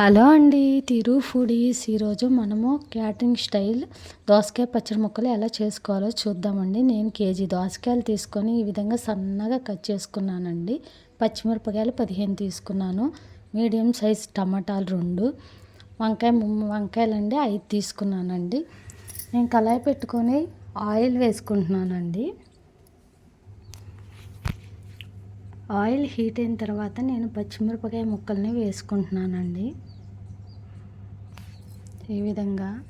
Hello అండి తిరు foodies ఈరోజు మనము క్యాటరింగ్ స్టైల్ దోసకాయ పచ్చడి ముక్కలు ఎలా చేసుకోవాలో చూద్దామండి. నేను కేజీ దోసకాయలు తీసుకొని ఈ విధంగా సన్నగా కట్ చేసుకున్నానండి. పచ్చిమిరపకాయలు పదిహేను తీసుకున్నాను. మీడియం సైజ్ టమాటాలు రెండు. వంకాయ వంకాయలండి ఐదు తీసుకున్నానండి. నేను కళాయి పెట్టుకొని ఆయిల్ వేసుకుంటున్నానండి. ఆయిల్ హీట్ అయిన తర్వాత నేను పచ్చిమిరపకాయ ముక్కల్ని వేసుకుంటున్నానండి. ఈ విధంగా.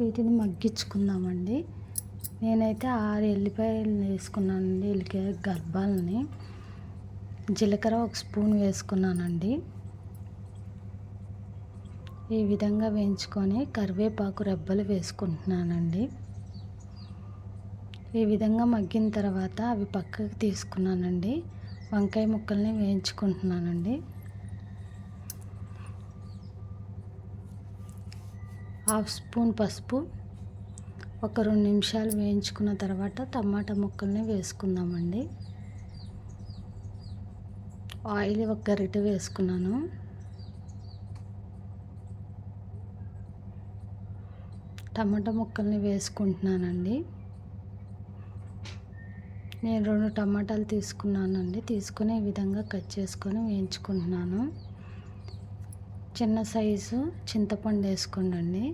వీటిని మగ్గించుకుందామండి. నేనైతే ఆరు ఎల్లిపాయలు వేసుకున్నానండి ఎల్లికాయ గర్భాలని. జీలకర్ర ఒక స్పూన్ వేసుకున్నానండి. ఈ విధంగా వేయించుకొని కరివేపాకు రెబ్బలు వేసుకుంటున్నానండి. ఈ విధంగా మగ్గిన తర్వాత అవి పక్కకు తీసుకున్నానండి. వంకాయ ముక్కల్ని వేయించుకుంటున్నానండి. హాఫ్ స్పూన్ పసుపు ఒక రెండు నిమిషాలు వేయించుకున్న తర్వాత టమాటా ముక్కల్ని వేసుకుందామండి. ఆయిల్ ఒక గరిట వేసుకున్నాను. టమాటా ముక్కల్ని వేసుకుంటున్నానండి. నేను రెండు టమాటాలు తీసుకున్నానండి. తీసుకుని ఈ విధంగా కట్ చేసుకొని వేయించుకుంటున్నాను. చిన్న సైజు చింతపండు వేసుకోండి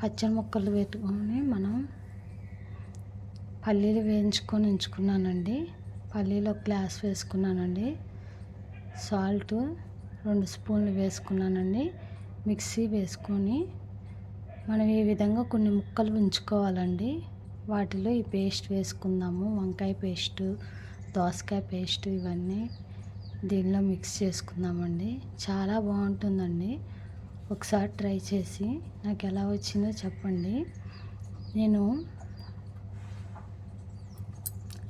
పచ్చడి ముక్కలు పెట్టుకొని మనం పల్లీలు వేయించుకొని ఉంచుకున్నానండి. పల్లీలు ఒక గ్లాస్ వేసుకున్నానండి. సాల్ట్ రెండు స్పూన్లు వేసుకున్నానండి. మిక్సీ వేసుకొని మనం ఈ విధంగా కొన్ని ముక్కలు ఉంచుకోవాలండి. వాటిలో ఈ పేస్ట్ వేసుకుందాము. వంకాయ పేస్టు దోసకాయ పేస్ట్ ఇవన్నీ దీనిలో మిక్స్ చేసుకుందామండి. చాలా బాగుంటుందండి. ఒకసారి ట్రై చేసి నాకు ఎలా వచ్చిందో చెప్పండి. నేను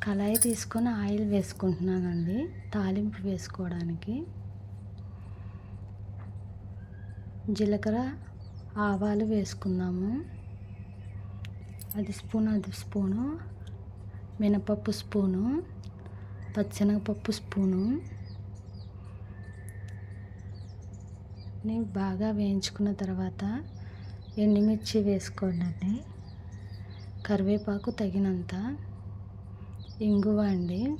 కళాయి తీసుకొని ఆయిల్ వేసుకుంటున్నానండి. తాలింపు వేసుకోవడానికి. జీలకర్ర ఆవాలు వేసుకుందాము. అది స్పూన్ అది స్పూను. మినపప్పు స్పూను. పచ్చెనగపప్పు స్పూను. బాగా వేయించుకున్న తర్వాత ఎండుమిర్చి వేసుకోండి కరివేపాకు తగినంత. ఇంగువ అండి.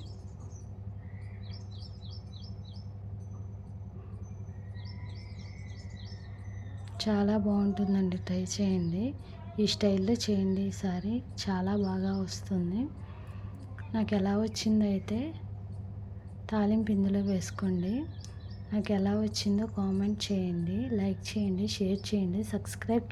చాలా బాగుంటుందండి. ట్రై చేయండి. ఈ స్టైల్లో చేయండి ఈసారి చాలా బాగా వస్తుంది. నాకు ఎలా వచ్చిందైతే తాలింపు ఇందులో వేసుకోండి. నాకు ఎలా వచ్చిందో కామెంట్ చేయండి లైక్ చేయండి షేర్ చేయండి సబ్స్క్రైబ్